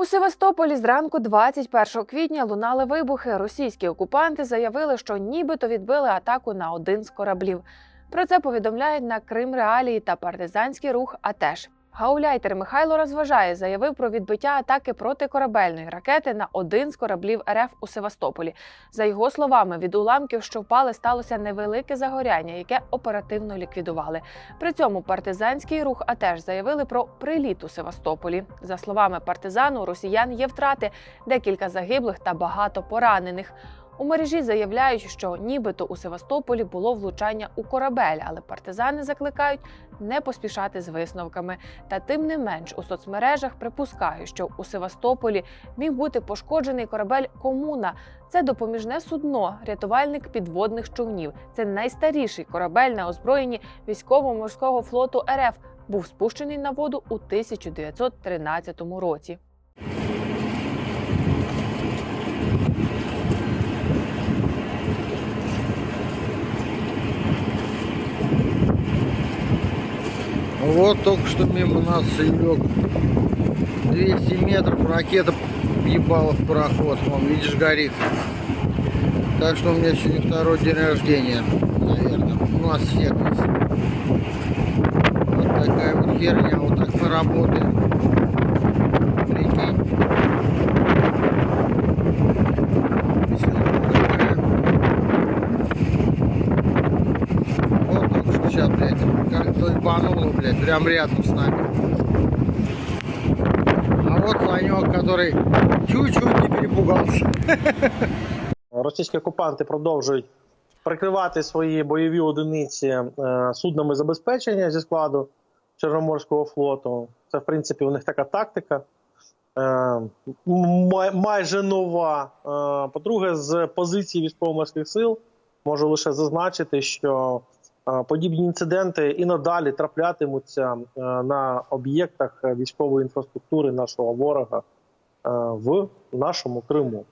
У Севастополі зранку 21 квітня лунали вибухи. Російські окупанти заявили, що нібито відбили атаку на один з кораблів. Про це повідомляють на Крим Реалії та партизанський рух. АТЕШ. Гауляйтер Михайло розважає, заявив про відбиття атаки протикорабельної ракети на один з кораблів РФ у Севастополі. За його словами, від уламків, що впали, сталося невелике загоряння, яке оперативно ліквідували. При цьому партизанський рух АТЕШ заявили про приліт у Севастополі. За словами партизану, росіян є втрати, декілька загиблих та багато поранених. У мережі заявляють, що нібито у Севастополі було влучання у корабель, але партизани закликають не поспішати з висновками. Та тим не менш у соцмережах припускають, що у Севастополі міг бути пошкоджений корабель Комуна. Це допоміжне судно, рятувальник підводних човнів. Це найстаріший корабель на озброєнні військово-морського флоту РФ. Був спущений на воду у 1913 році. Вот только что мимо нас лег 200 метров, ракета ебала в пароход. Вон, видишь, горит. Так что у меня сегодня второй день рождения, наверное. У нас всех есть. Вот такая вот херня, вот так мы. Сейчас, блядь, как-то блядь, прям рядом с нами. А вот Санек, который чуть-чуть не перепугался. Російські окупанти продовжують прикривати свої бойові одиниці е, суднами забезпечення зі складу Чорноморського флоту. Це, в принципі, у них така тактика. е, май- Майже нова. Е, По-друге, з позиції військово-морських сил можу лише зазначити, що подібні інциденти і надалі траплятимуться е, на об'єктах військової інфраструктури нашого ворога е, в нашому Криму.